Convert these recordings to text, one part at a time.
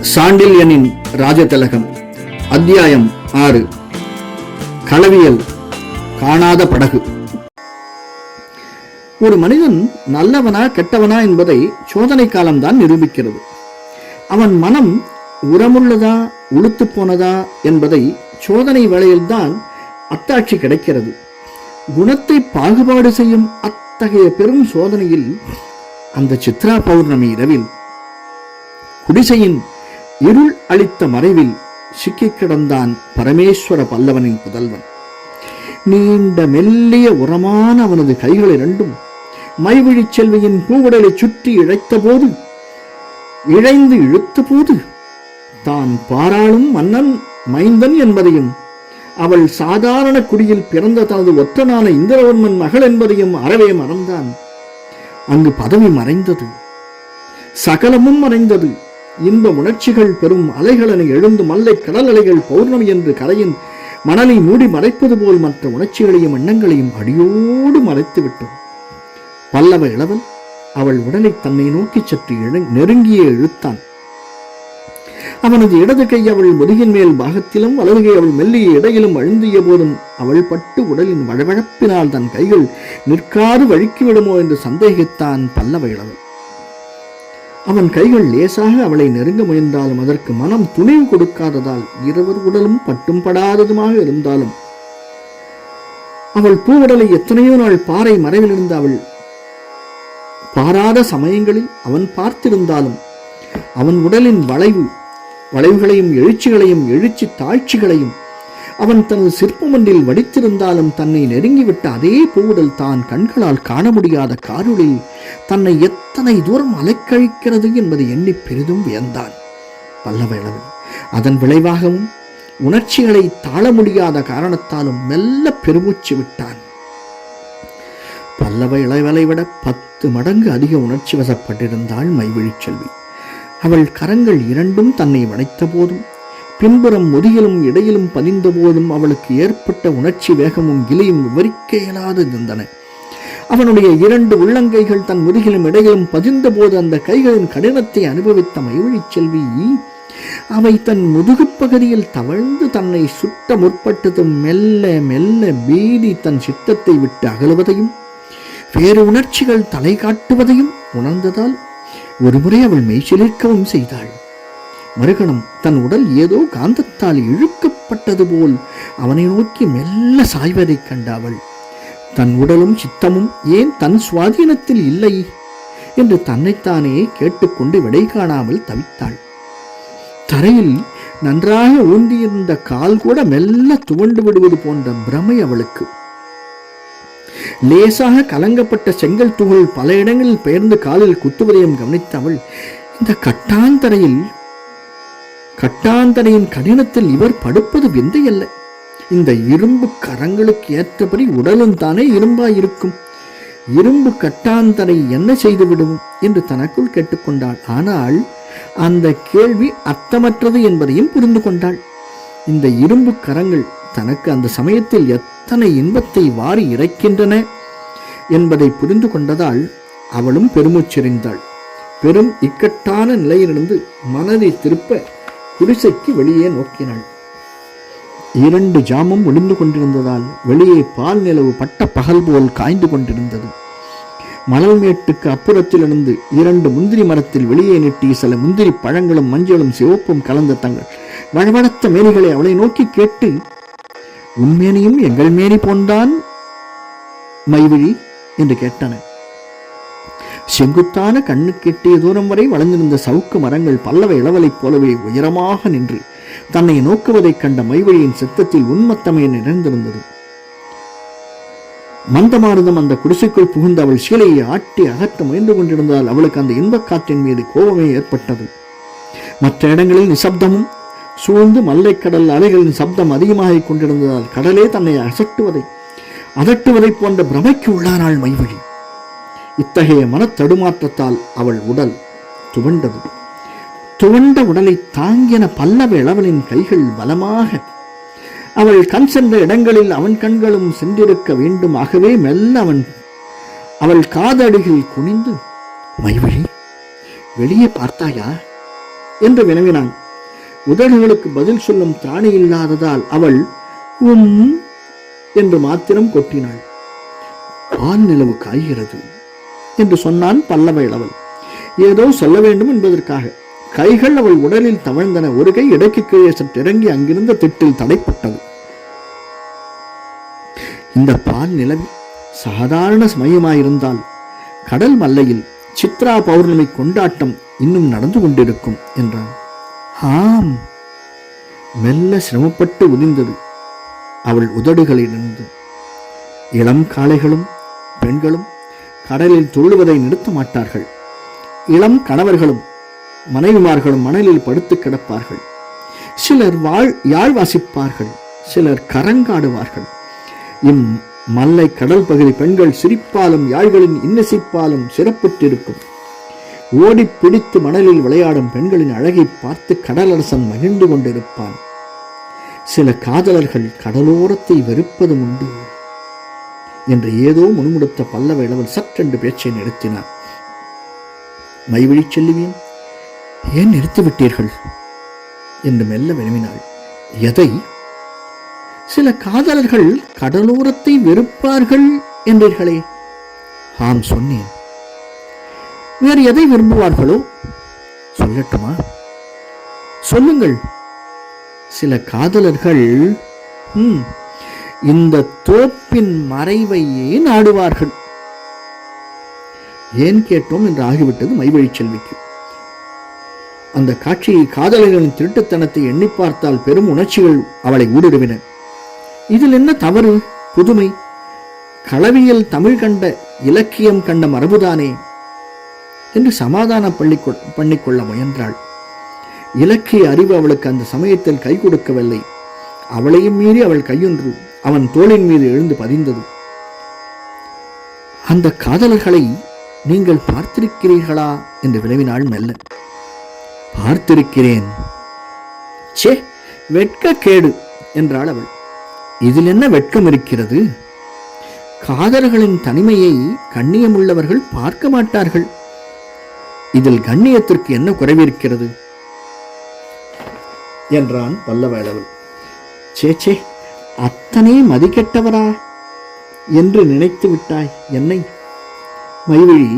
சாண்டில்யனின் ராஜதிலகம் அத்தியாயம் ஆறு. களவியல் காணாத படகு. ஒரு மனிதன் நல்லவனா கெட்டவனா என்பதை சோதனை காலம்தான் நிரூபிக்கிறது. அவன் மனம் உரமுள்ளதா உளுத்து போனதா என்பதை சோதனை வேளையில்தான் அத்தாட்சி கிடைக்கிறது. குணத்தை பாகுபாடு செய்யும் அத்தகைய பெரும் சோதனையில் அந்த சித்ரா பௌர்ணமி இரவில் குடிசையின் இருள் அளித்த மறைவில் சிக்கிக் கிடந்தான் பரமேஸ்வர பல்லவனின் புதல்வன். நீண்ட மெல்லிய உரமான அவனது கைகள் இரண்டும் மைவிழிச் செல்வியின் பூவுடலை சுற்றி இழைத்த போது இழைந்து இழுத்தபோது தான் பாராளும் மன்னன் மைந்தன் என்பதையும் அவள் சாதாரண குடியில் பிறந்த தனது ஒற்றனான இந்திரவர்மன் மகள் என்பதையும் அறவே மறந்தான். அங்கு பதவி மறைந்தது. சகலமும் மறைந்தது. இன்ப உணர்ச்சிகள் பெரும் அலைகளனை எழுந்து மல்லை கடல் அலைகள் பௌர்ணமி என்று கரையின் மணலை மூடி மறைப்பது போல் மற்ற உணர்ச்சிகளையும் எண்ணங்களையும் அடியோடு மறைத்து விட்டோம். பல்லவ இளவன் அவள் உடலை தன்னை நோக்கி சற்று நெருங்கியே இழுத்தான். அவனது இடது கை அவள் முதுகின் மேல் பாகத்திலும் வலது கை அவள் மெல்லிய இடையிலும் அழுந்திய போதும் அவள் பட்டு உடலின் வழவழப்பினால் தன் கைகள் நிற்காது வழுக்கிவிடுமோ என்று சந்தேகித்தான் பல்லவ இளவன். அவன் கைகள் லேசாக அவளை நெருங்க முயன்றாலும் அதற்கு மனம் துணிவு கொடுக்காததால் இருவர் உடலும் பட்டும் படாததுமாக இருந்தாலும். அவள் பூவுடலை எத்தனையோ நாள் பாறை மறைவிலிருந்து அவள் பாராத சமயங்களில் அவன் பார்த்திருந்தாலும் அவன் உடலின் வளைவு வளைவுகளையும் எழுச்சிகளையும் எழுச்சி தாழ்ச்சிகளையும் அவன் தனது சிற்பமொன்றில் வடித்திருந்தாலும் தன்னை நெருங்கிவிட்ட அதே பூவுடல் தான் கண்களால் காண முடியாத காருளில் தன்னை எத்தனை தூரம் அலைக்கழிக்கிறது என்பதை எண்ணி பெரிதும் வியந்தான். பல்லவ அதன் விளைவாகவும் உணர்ச்சிகளை தாழ முடியாத காரணத்தாலும் மெல்ல பெருமூச்சு விட்டான். பல்லவ இளவலை விட பத்து மடங்கு அதிக உணர்ச்சி வசப்பட்டிருந்தாள் மைவிழிச் செல்வி அவள் கரங்கள் இரண்டும் தன்னை வளைத்த போதும் பின்புறம் முதுகிலும் இடையிலும் பதிந்த போதும் அவளுக்கு ஏற்பட்ட உணர்ச்சி வேகமும் இலையும் விவரிக்க இயலாது இருந்தன அவனுடைய இரண்டு உள்ளங்கைகள் தன் முதுகிலும் இடையிலும் பதிந்தபோது அந்த கைகளின் கடினத்தை அனுபவித்த மயிழிச் செல்வி அவை தன் முதுகுப் பகுதியில் தவழ்ந்து தன்னை சுட்ட முற்பட்டதும் மெல்ல மெல்ல பீதி தன் சித்தத்தை விட்டு அகலுவதையும் வேறு உணர்ச்சிகள் தலை காட்டுவதையும் உணர்ந்ததால் ஒருமுறை அவள் மெய்சிலிருக்கவும் செய்தாள். மறுகணம் தன் உடல் ஏதோ காந்தத்தால் இழுக்கப்பட்டது போல் அவனை நோக்கி மெல்ல சாய்வதைக் கண்ட அவள் தன் உடலும் சித்தமும் ஏன் தன் சுவாதீனத்தில் இல்லை? என்று தன்னைத்தானே கேட்டுக்கொண்டு விடை காணாமல் தவித்தாள். தரையில் நன்றாக ஊன்றியிருந்த கால் கூட மெல்ல துவண்டு விடுவது போன்ற பிரமை அவளுக்கு. லேசாக கலங்கப்பட்ட செங்கல் துகள் பல இடங்களில் பெயர்ந்து காலில் குத்துவதையும் கவனித்த அவள் இந்த கட்டாந்தரையில் கட்டாந்தரையின் கடினத்தில் இவர் படுப்பது விந்தையல்ல. இந்த இரும்பு கரங்களுக்கு ஏற்றபடி உடலும் தானே இரும்பாயிருக்கும். இரும்பு கட்டாந்தரை என்ன செய்துவிடும் என்று தனக்குள் கேட்டுக்கொண்டாள். ஆனால் அந்த கேள்வி அர்த்தமற்றது என்பதையும் புரிந்து கொண்டாள். இந்த இரும்பு கரங்கள் தனக்கு அந்த சமயத்தில் எத்தனை இன்பத்தை வாரி இறைக்கின்றன என்பதை புரிந்து கொண்டதால் அவளும் பெருமூச்செறிந்தாள். பெரும் இக்கட்டான நிலையிலிருந்து மனதை திருப்ப குடிசைக்கு வெளியே நோக்கினாள். இரண்டு ஜாமம் ஒளிந்து கொண்டிருந்ததால் வெளியே பால் நிலவு பட்ட பகல் போல் காய்ந்து கொண்டிருந்தது. மணல் மேட்டுக்கு அப்புறத்திலிருந்து இரண்டு முந்திரி மரத்தில் வெளியே நெட்டிய சில முந்திரி பழங்களும் மஞ்சளும் சிவப்பும் கலந்த தங்கள் வழவழத்த மேனிகளை அவளை நோக்கி கேட்டு உண்மேனியும் எங்கள் மேனி போன்றான் மைவிழி என்று கேட்டன. செங்குத்தான கண்ணுக்கு எட்டிய தூரம் வரை வளர்ந்திருந்த சவுக்கு மரங்கள் பல்லவ இளவலைப் போலவே உயரமாக நின்று தன்னை நோக்குவதைக் கண்ட மைவழியின் சித்தத்தில் உன்மத்தமே நிறைந்திருந்தது. மந்தமானதும் அந்த குடிசைக்குள் புகுந்து அவள் சீலையை ஆட்டி அகற்ற முயன்று கொண்டிருந்ததால் அவளுக்கு அந்த இன்பக் காற்றின் மீது கோபமே ஏற்பட்டது. மற்ற இடங்களில் நிசப்தமும் சூழ்ந்து மல்லைக்கடல் அலைகளின் சப்தம் அதிகமாகிக் கொண்டிருந்ததால் கடலே தன்னை அசட்டுவதை அதட்டுவதை போன்ற பிரமைக்கு உள்ளானாள் மைவழி. இத்தகைய மனத்தடுமாற்றத்தால் அவள் உடல் துவண்டது. துவண்ட உடலை தாங்கின பல்லவ இளவனின் கைகள் பலமாக. அவள் கண் சென்ற இடங்களில் அவன் கண்களும் சென்றிருக்க வேண்டும். ஆகவே மெல்ல அவன் அவள் காதடிகள் குனிந்து மைவழி வெளியே பார்த்தாயா? என்று வினவினான். உதடுகளுக்கு பதில் சொல்லும் திராணி இல்லாததால் அவள் உம் என்று மாத்திரம் கொட்டினாள். பால் நிலவு காய்கிறது என்று சொன்னான் பல்லவ இளவல் ஏதோ சொல்ல வேண்டும் என்பதற்காக கைகள் அவள் உடலில் தவழ்ந்தன. ஒரு கை இடைக்கு கீழே சற்றிறங்கி அங்கிருந்த திட்டில் தடைப்பட்டது. இந்த பால் நிலவி சாதாரண சமயமாயிருந்தால் கடல் மல்லையில் சித்ரா பௌர்ணமி கொண்டாட்டம் இன்னும் நடந்து கொண்டிருக்கும் என்றான். ஆம். மெல்ல சிரமப்பட்டு உதிர்ந்தது அவள் உதடுகளிலிருந்து இளம் காளைகளும் பெண்களும் கடலில் துள்ளுவதை நிறுத்த மாட்டார்கள் இளம் கணவர்களும் மனைவிமார்களும் மணலில் படுத்து கிடப்பார்கள். சிலர் வாழ் யாழ் வாசிப்பார்கள். சிலர் கரங்காடுவார்கள். இம் மல்லை கடல் பகுதி பெண்கள் சிரிப்பாலும் யாழ்களின் இன்னிசைப்பாலும் சிறப்புற்றிருக்கும். ஓடி பிடித்து மணலில் விளையாடும் பெண்களின் அழகை பார்த்து கடலரசன் மகிழ்ந்து கொண்டிருப்பான். சில காதலர்கள் கடலோரத்தை வெறுப்பதும் உண்டு என்று ஏதோ முணுமுடுத்த பல்லவ இளவல் சற்றென்று பேச்சை நிறுத்தினார் மைவிழிச் செல்லுவியும் ஏன் நிறுத்திவிட்டீர்கள்? என்று மெல்ல வினவினாள். எதை? சில காதலர்கள் கடலோரத்தை வெறுப்பார்கள் என்றீர்களே. ஆம் சொன்னேன். வேறு எதை விரும்புவார்களோ? சொல்லட்டுமா? சொல்லுங்கள். சில காதலர்கள் இந்த தோப்பின் மறைவையே நாடுவார்கள். ஏன் கேட்டோம் என்று ஆகிவிட்டது மைவழிச் செல்விக்கு. அந்த காட்சியை காதலர்களின் திருட்டுத்தனத்தை எண்ணி பார்த்தால் பெரும் உணர்ச்சிகள் அவளை ஊடுருவின. இதில் என்ன தவறு புதுமை? களவியல் தமிழ் கண்ட இலக்கியம் கண்ட மரபுதானே? என்று சமாதானம் பள்ளி பண்ணிக்கொள்ள முயன்றாள். இலக்கிய அறிவு அவளுக்கு அந்த சமயத்தில் கை கொடுக்கவில்லை. அவளையும் மீறி அவள் கையொன்று அவன் தோளின் மீது எழுந்து பதிந்தது. அந்த காதலர்களை நீங்கள் பார்த்திருக்கிறீர்களா? என்று வினவினாள் மெல்ல பார்த்திருக்கிறேன். சே கேடு என்றாள் அவள். இதில் என்ன வெட்கம் இருக்கிறது? காதலர்களின் தனிமையை கண்ணியமுள்ளவர்கள் பார்க்க மாட்டார்கள். இதில் கண்ணியத்திற்கு என்ன குறைவிருக்கிறது என்றான் பல்லவேளவன் சேச்சே அத்தனை மதிக்கெட்டவரா என்று நினைத்து விட்டாய் என்னை? மைவிழி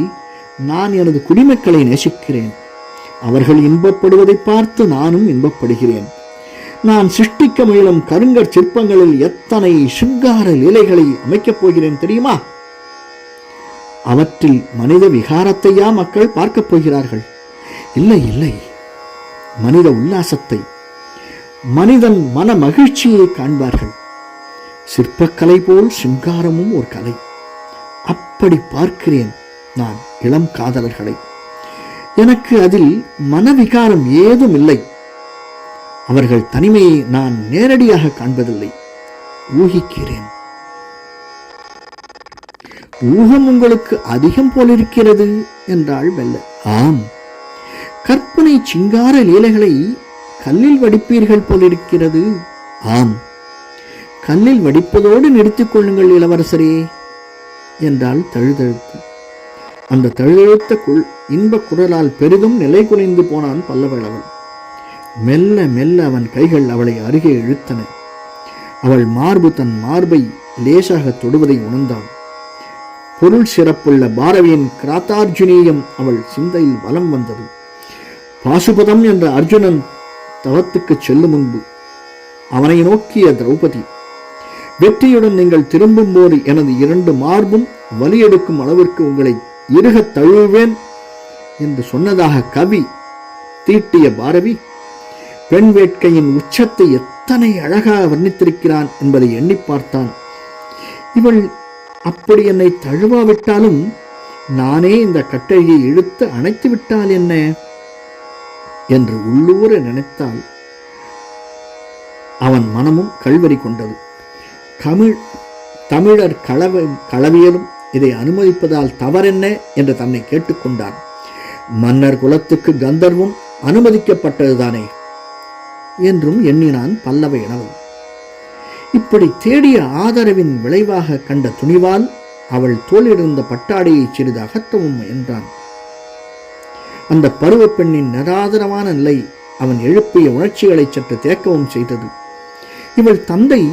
நான் எனது குடிமக்களை நேசிக்கிறேன். அவர்கள் இன்பப்படுவதை பார்த்து நானும் இன்பப்படுகிறேன். நான் சிருஷ்டிக்க முயலும் கருங்கற் சிற்பங்களில் எத்தனை சிங்கார லீலைகளை அமைக்கப் போகிறேன் தெரியுமா? அவற்றில் மனித விகாரத்தையா மக்கள் பார்க்கப் போகிறார்கள்? இல்லை இல்லை. மனித உல்லாசத்தை மனிதன் மன மகிழ்ச்சியை காண்பார்கள். சிற்பக்கலை போல் சிங்காரமும் ஒரு கலை. அப்படி பார்க்கிறேன் நான் இளம் காதலர்களை. எனக்கு அதில் மனவிகாரம் ஏதும் இல்லை. அவர்கள் தனிமையை நான் நேரடியாக காண்பதில்லை. ஊகிக்கிறேன். ஊகம் உங்களுக்கு அதிகம் போலிருக்கிறது என்றாள் வெல்ல ஆம். கற்பனை சிங்கார லீலைகளை கல்லில் வடிப்பீர்கள் போலிருக்கிறது. ஆம். கல்லில் வடிப்பதோடு நிறுத்திக் கொள்ளுங்கள் இளவரசரே என்றாள் தழுதழுத்து. அந்த தழுதழுத்த குள் இன்பக் குரலால் பெரிதும் நிலை குலைந்து போனான் பல்லவளவன் மெல்ல மெல்ல அவன் கைகள் அவளை அருகே இழுத்தன. அவள் மார்பு தன் மார்பை லேசாக தொடுவதை உணர்ந்தான். பொருள் சிறப்புள்ள பாரவியின் கிராத்தார்ஜுனீயம் அவள் சிந்தையில் வலம் வந்தது. பாசுபதம் என்ற அர்ஜுனன் தவத்துக்குச் செல்லும் முன்பு அவனை நோக்கிய திரௌபதி வெற்றியுடன் நீங்கள் திரும்பும்போது எனது இரண்டு மார்பும் வலியெடுக்கும் அளவிற்கு உங்களை இருகத் தழுவேன் என்று சொன்னதாக கவி தீட்டிய பாரவி பெண் வேட்கையின் உச்சத்தை எத்தனை அழகாக வர்ணித்திருக்கிறான் என்பதை எண்ணி பார்த்தான். இவள் அப்படி என்னை தழுவாவிட்டாலும் நானே இந்த கட்டழியை இழுத்து அணைத்து விட்டால் என்ன என்று உள்ளூர நினைத்தால் அவன் மனமும் கல்வறி கொண்டது. தமிழ் தமிழர் களவ களவியலும் இதை அனுமதிப்பதால் தவறென்ன? என்று தன்னை கேட்டுக்கொண்டான். மன்னர் குலத்துக்கு கந்தர்வம் அனுமதிக்கப்பட்டதுதானே? என்றும் எண்ணினான் பல்லவ இனவன் இப்படி தேடிய ஆதரவின் விளைவாக கண்ட துணிவால் அவள் தோளிலிருந்த பட்டாடையை சிறிது அகற்றவும் முயன்றான். அந்த பருவப் பெண்ணின் நிராதரமான நிலை அவன் எழுப்பிய உணர்ச்சிகளை சற்று தேக்கவும் செய்தது. இவள் தந்தை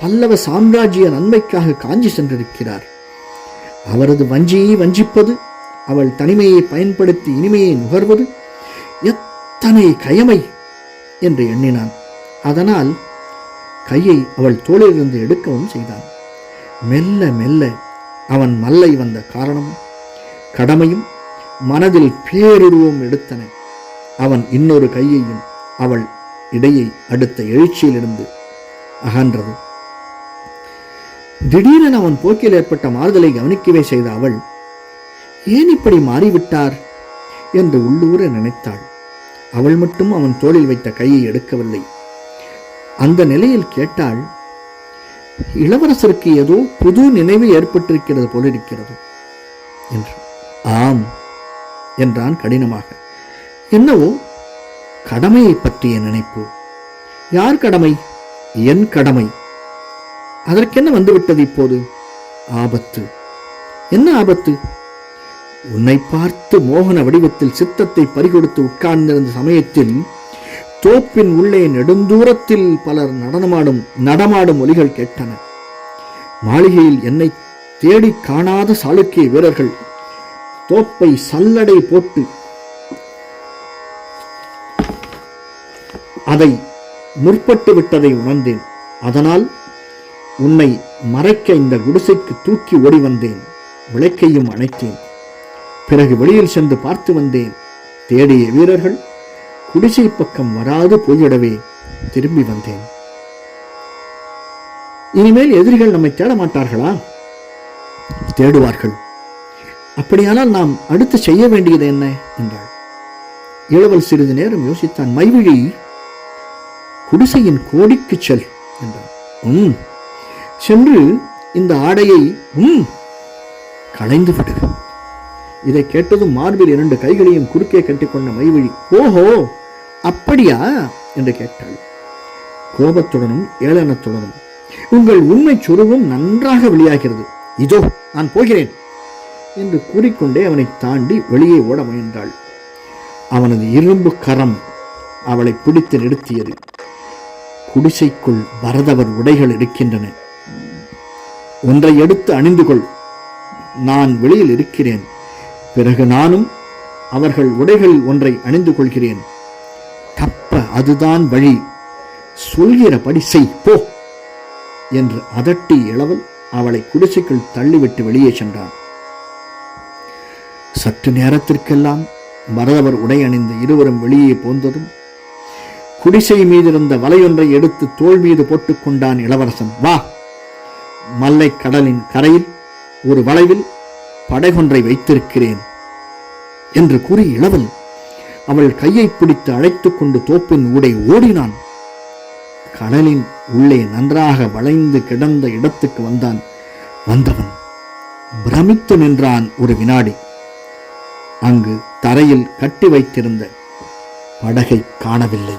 பல்லவ சாம்ராஜ்ய நன்மைக்காக காஞ்சி சென்றிருக்கிறார். அவரது வஞ்சியை வஞ்சிப்பது அவள் தனிமையை பயன்படுத்தி இனிமையை நுகர்வது எத்தனை கயமை! என்று எண்ணினான். அதனால் கையை அவள் தோளிலிருந்து எடுக்கவும் செய்தான். மெல்ல மெல்ல அவன் மல்லை வந்த காரணமும் கடமையும் மனதில் பேருருவம் எடுத்தன. அவன் இன்னொரு கையையும் அவள் இடையை அடுத்த எழுச்சியிலிருந்து அகன்றது. திடீரென அவன் போக்கில் ஏற்பட்ட மாறுதலை கவனிக்கவே செய்த அவள் ஏன் இப்படி மாறிவிட்டார்? என்று உள்ளூர நினைத்தாள். அவள் மட்டும் அவன் தோளில் வைத்த கையை எடுக்கவில்லை. அந்த நிலையில் கேட்டாள் இளவரசருக்கு ஏதோ புது நினைவு ஏற்பட்டிருக்கிறது போலிருக்கிறது. என்று ஆம் என்றான் கடினமாக. என்னவோ? கடமையை பற்றிய நினைப்பு. யார் கடமை? என் கடமை. அதற்கென்ன வந்துவிட்டது இப்போது? ஆபத்து. என்ன ஆபத்து? உன்னை பார்த்து மோகன வடிவத்தில் சித்தத்தை பறிகொடுத்து உட்கார்ந்திருந்த சமயத்தில் தோப்பின் உள்ளே நெடுந்தூரத்தில் பலர் நடனமாடும் நடமாடும் ஒலிகள் கேட்டன. மாளிகையில் என்னை தேடி காணாத சாளுக்கிய வீரர்கள் தோப்பை சல்லடை போட்டு அதை முற்பட்டு விட்டதை உணர்ந்தேன். அதனால் உன்னை மறைக்க இந்த குடிசைக்கு தூக்கி ஓடி வந்தேன். விளக்கையும் அணைத்தேன். பிறகு வெளியில் சென்று பார்த்து வந்தேன். தேடிய வீரர்கள் குடிசை பக்கம் வராது போயிடவே திரும்பி வந்தேன். இனிமேல் எதிரிகள் நம்மை தேட மாட்டார்களா? தேடுவார்கள். அப்படியானால் நாம் அடுத்து செய்ய வேண்டியது என்ன? என்றாள். இளவல் சிறிது நேரம் யோசித்தான். மைவிழி குடிசையின் கோடிக்கு செல் என்றான். உம் சென்று இந்த ஆடையை உம் களைந்து விடு இதை கேட்டதும் மார்பில் இரண்டு கைகளையும் குறுக்கே கட்டிக்கொண்ட மைவழி ஓஹோ அப்படியா? என்று கேட்டாள். கோபத்துடனும் ஏளனத்துடனும் உங்கள் உண்மை சுருவும் நன்றாக வெளியாகிறது. இதோ நான் போகிறேன் என்று கூறிக்கொண்டே அவனை தாண்டி வெளியே ஓட முயன்றாள். அவனது இரும்பு கரம் அவளை பிடித்து நிறுத்தியது. குடிசைக்குள் பரதவர் உடைகள் இருக்கின்றன. ஒன்றை எடுத்து அணிந்து கொள் நான் வெளியில் இருக்கிறேன். பிறகு நானும் அவர்கள் உடைகளில் ஒன்றை அணிந்து கொள்கிறேன் தப்ப அதுதான் வழி. சொல்கிறபடி செய் போ. என்று அதட்டி இளவல் அவளை குடிசைக்குள் தள்ளிவிட்டு வெளியே சென்றான். சற்று நேரத்திற்கெல்லாம் மரதவர் உடை அணிந்த இருவரும் வெளியே போந்ததும் குடிசை மீதிருந்த வலையொன்றை எடுத்து தோள் மீது போட்டுக் கொண்டான் இளவரசன். வா மல்லை கடலின் கரையில் ஒரு வளைவில் படகொன்றை வைத்திருக்கிறேன் என்று கூறி இளவல் அவள் கையை பிடித்து அழைத்துக் கொண்டு தோப்பின் ஊடே ஓடினான். கடலின் உள்ளே நன்றாக வளைந்து கிடந்த இடத்துக்கு வந்தான் வந்தவன். பிரமித்து நின்றான் ஒரு வினாடி. அங்கு தரையில் கட்டி வைத்திருந்த படகை காணவில்லை.